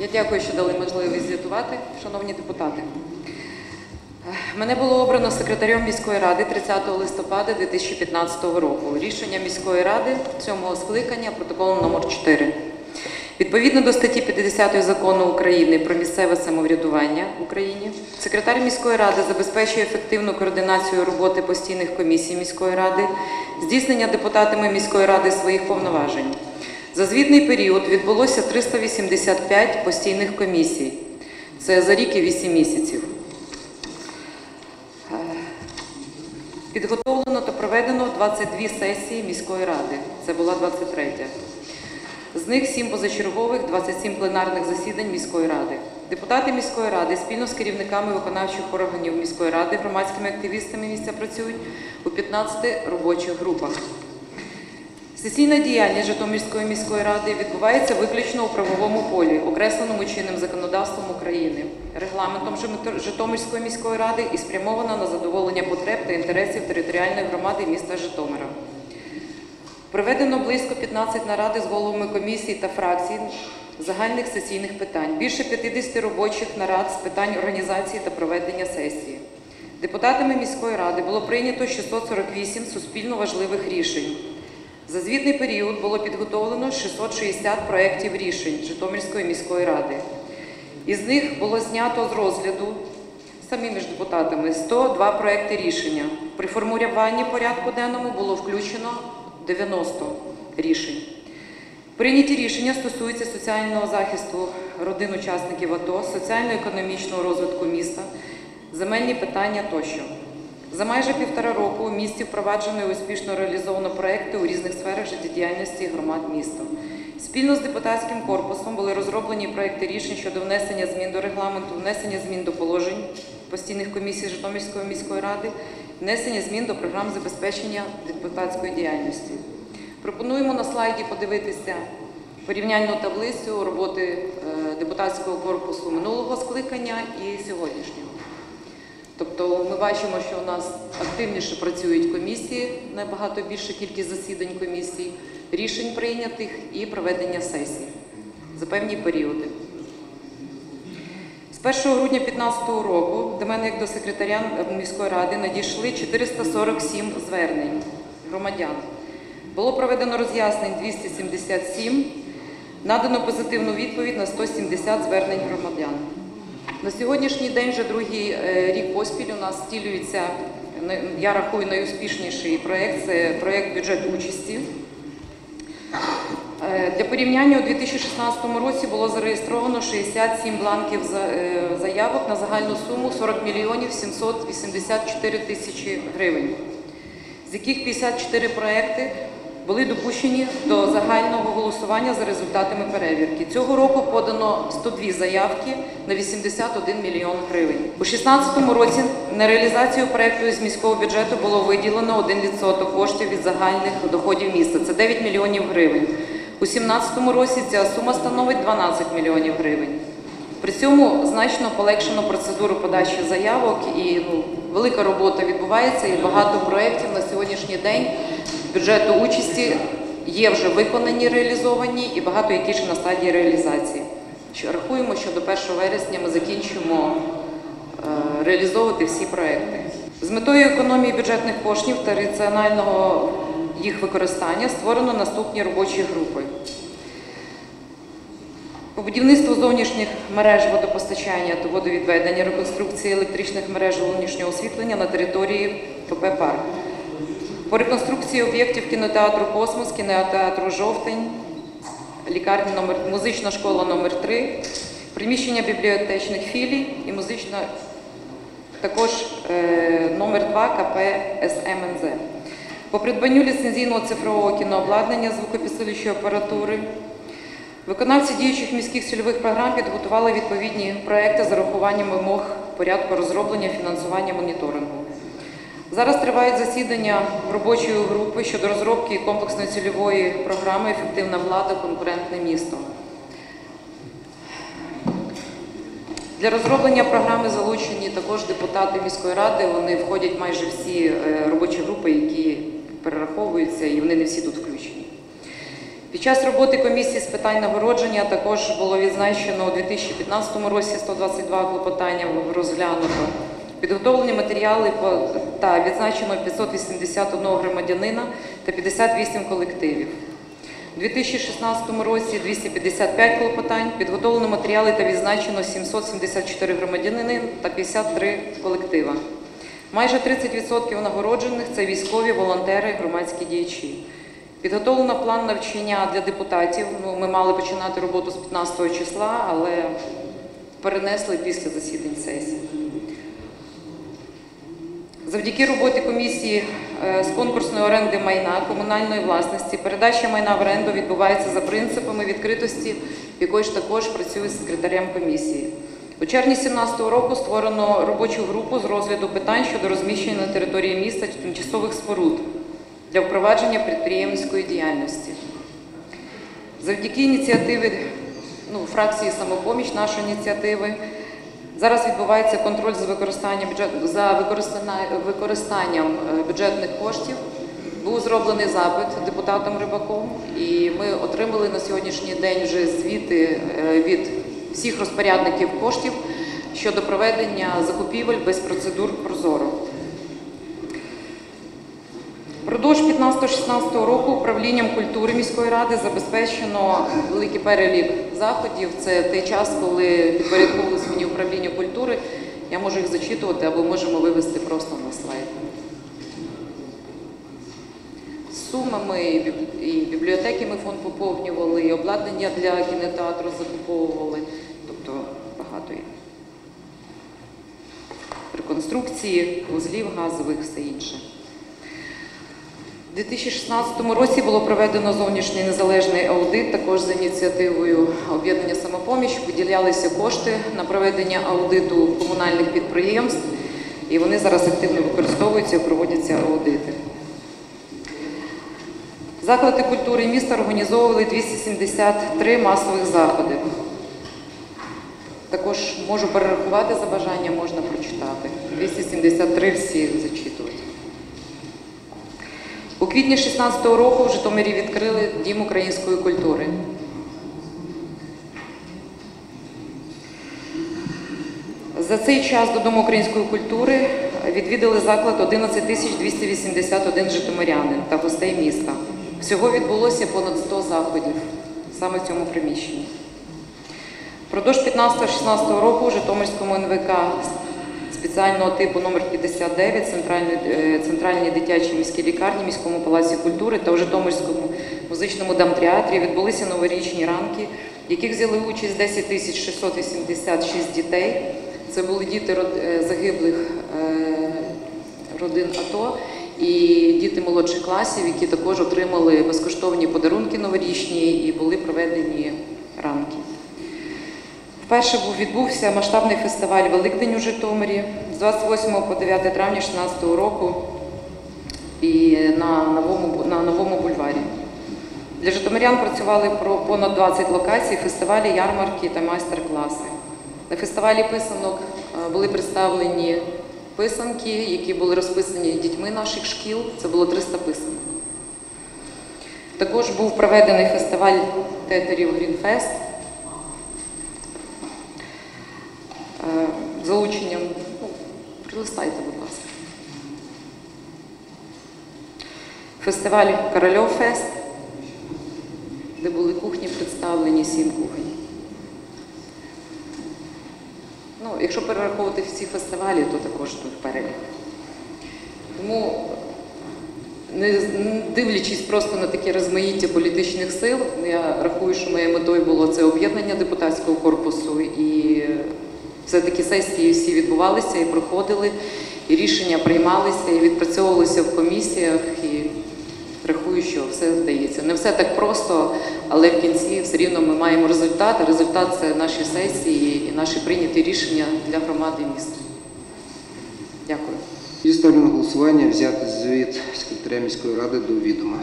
Я дякую, що дали можливість звітувати, шановні депутати. Мене було обрано секретарем міської ради 30 листопада 2015 року. Рішення міської ради цьому скликання протокол номер 4. Відповідно до статті 50 закону України про місцеве самоврядування в Україні, секретар міської ради забезпечує ефективну координацію роботи постійних комісій міської ради, здійснення депутатами міської ради своїх повноважень. За звітний період відбулося 385 постійних комісій. Це за рік і 8 місяців. Е, Підготовлено та проведено 22 сесії міської ради. Це була 23. З них 7 позачергових, 27 пленарних засідань міської ради. Депутати міської ради спільно з керівниками виконавчих органів міської ради, громадськими активістами місця працюють у 15 робочих групах. Сесійна діяльність Житомирської міської ради відбувається виключно у правовому полі, окресленому чинним законодавством України, регламентом Житомирської міської ради і спрямована на задоволення потреб та інтересів територіальної громади міста Житомира. Проведено близько 15 наради з головами комісій та фракцій загальних сесійних питань, більше 50 робочих нарад з питань організації та проведення сесії. Депутатами міської ради було прийнято 648 суспільно важливих рішень. За звітний період було підготовлено 660 проєктів рішень Житомирської міської ради. Із них було знято з розгляду самими ж депутатами 102 проекти рішення. При формулюванні порядку денному було включено 90 рішень. Прийняті рішення стосуються соціального захисту родин учасників АТО, соціально-економічного розвитку міста, земельні питання тощо. За майже півтора року у місті впроваджено і успішно реалізовано проекти у різних сферах життєдіяльності громад міста. Спільно з депутатським корпусом були розроблені проекти рішень щодо внесення змін до регламенту, внесення змін до положень постійних комісій Житомирської міської ради, внесення змін до програм забезпечення депутатської діяльності. Пропонуємо на слайді подивитися порівняльну таблицю роботи е, депутатського корпусу минулого скликання і сьогоднішнього. Тобто ми бачимо, що у нас активніше працюють комісії, набагато більша кількість засідань комісій, рішень прийнятих і проведення сесій за певні періоди. З 1 грудня 2015 року до мене, як до секретаря міської ради, надійшли 447 звернень громадян. Було проведено роз'яснень 277, надано позитивну відповідь на 170 звернень громадян. На сьогоднішній день вже другий е, рік поспіль у нас втілюється, я рахую, найуспішніший проєкт це проєкт бюджет участі. Е, Для порівняння у 2016 році було зареєстровано 67 бланків е, заявок на загальну суму 40 мільйонів 784 тисячі гривень, з яких 54 проекти були допущені до загального голосування за результатами перевірки. Цього року подано 102 заявки на 81 мільйон гривень. У 2016 році на реалізацію проекту з міського бюджету було виділено 1% коштів від загальних доходів міста. Це 9 мільйонів гривень. У 2017 році ця сума становить 12 мільйонів гривень. При цьому значно полегшено процедуру подачі заявок і ну, велика робота відбувається, і багато проєктів на сьогоднішній день бюджету участі є вже виконані, реалізовані, і багато які ще на стадії реалізації. Що рахуємо, що до 1 вересня ми закінчимо е, реалізовувати всі проекти. З метою економії бюджетних коштів та раціонального їх використання створено наступні робочі групи. По будівництву зовнішніх мереж водопостачання та водовідведення, реконструкції електричних мереж зовнішнього освітлення на території КП «Парк». По реконструкції об'єктів кінотеатру Космос, кінотеатру Жовтень, лікарні номер, музична школа номер 3 приміщення бібліотечних філій і музична також е, номер 2 КП СМНЗ. По придбанню ліцензійного цифрового кінообладнання звукопідсилюючої апаратури Виконавці діючих міських цільових програм підготували відповідні проекти з урахуванням вимог порядку розроблення фінансування моніторингу. Зараз тривають засідання робочої групи щодо розробки комплексної цільової програми Ефективна влада, конкурентне місто. Для розроблення програми залучені також депутати міської ради. Вони входять майже всі е, робочі групи, які перераховуються, і вони не всі тут включені. Під час роботи комісії з питань нагородження також було відзначено у 2015 році 122 клопотання розглянуто. Підготовлені матеріали та відзначено 581 громадянина та 58 колективів. У 2016 році 255 клопотань, підготовлено матеріали та відзначено 774 громадянини та 53 колектива. Майже 30% нагороджених це військові, волонтери, громадські діячі. Підготовлено план навчання для депутатів. Ну, ми мали починати роботу з 15 числа, але перенесли після засідань сесії. Завдяки роботі комісії е, з конкурсної оренди майна комунальної власності передача майна в оренду відбувається за принципами відкритості, якої ж також працює секретарем комісії. У червні 2017 року створено робочу групу з розгляду питань щодо розміщення на території міста тимчасових споруд для впровадження підприємницької діяльності. Завдяки ініціативі ну, фракції самопоміч нашої ініціативи зараз відбувається контроль за використанням за використанням е, бюджетних коштів. Був зроблений запит депутатом Рибаком, і ми отримали на сьогоднішній день вже звіти е, від всіх розпорядників коштів щодо проведення закупівель без процедур Прозоро. Впродовж 15-16 року управлінням культури міської ради забезпечено великий перелік заходів. Це той час, коли підпорядковувалось мені управління культури. Я можу їх зачитувати або можемо вивести просто на слайд. Сумами і бібліотеки ми фонд поповнювали, і обладнання для кінотеатру закуповували. Тобто багато є. Реконструкції, вузлів газових, все інше. У 2016 році було проведено зовнішній незалежний аудит, також за ініціативою об'єднання самопоміч. Виділялися кошти на проведення аудиту комунальних підприємств, і вони зараз активно використовуються і проводяться аудити. Заклади культури міста організовували 273 масових заходи. Також можу перерахувати за бажанням, можна прочитати. 273 всі зачитувати. Квітні 2016 року в Житомирі відкрили Дім української культури. За цей час до Дому української культури відвідали заклад 11 281 житомирянин та гостей міста. Всього відбулося понад 100 заходів саме в цьому приміщенні. Впродовж 15-16 року у Житомирському НВК спеціального типу номер 59 центральної, е, центральній дитячій міській лікарні, міському палаці культури та у Житомирському музичному драмтеатрі відбулися новорічні ранки, в яких взяли участь 10 тисяч 686 дітей. Це були діти е, загиблих е, родин АТО і діти молодших класів, які також отримали безкоштовні подарунки новорічні і були проведені ранки. Вперше відбувся масштабний фестиваль Великдень у Житомирі з 28 по 9 травня 2016 року і на новому, на новому бульварі. Для житомирян працювали про понад 20 локацій, фестивалі, ярмарки та майстер-класи. На фестивалі писанок е, були представлені писанки, які були розписані дітьми наших шкіл. Це було 300 писанок. Також був проведений фестиваль театрів Грінфест. е, залученням. Ну, прилистайте, будь ласка. Фестиваль Корольов Фест, де були кухні представлені, сім кухонь. Ну, якщо перераховувати всі фестивалі, то також тут перелік. Тому, не дивлячись просто на таке розмаїття політичних сил, я рахую, що моєю метою було це об'єднання депутатського корпусу і все-таки сесії всі відбувалися і проходили, і рішення приймалися, і відпрацьовувалися в комісіях. І рахую, що все вдається. Не все так просто, але в кінці все рівно ми маємо результат. А результат це наші сесії і наші прийняті рішення для громади міста. Дякую. І ставлю на голосування взяти звіт секретаря міської ради до відома.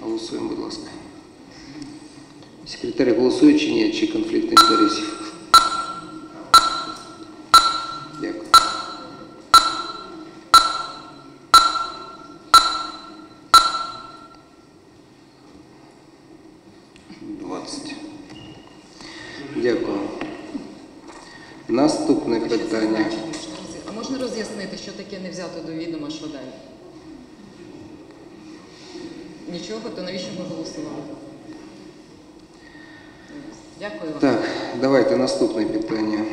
Голосуємо, будь ласка. Секретар голосує чи ні, чи конфлікт інтересів? Таке не взято до відома, що далі? Нічого, то навіщо ми голосували? Дякую вам. Так, давайте наступне питання.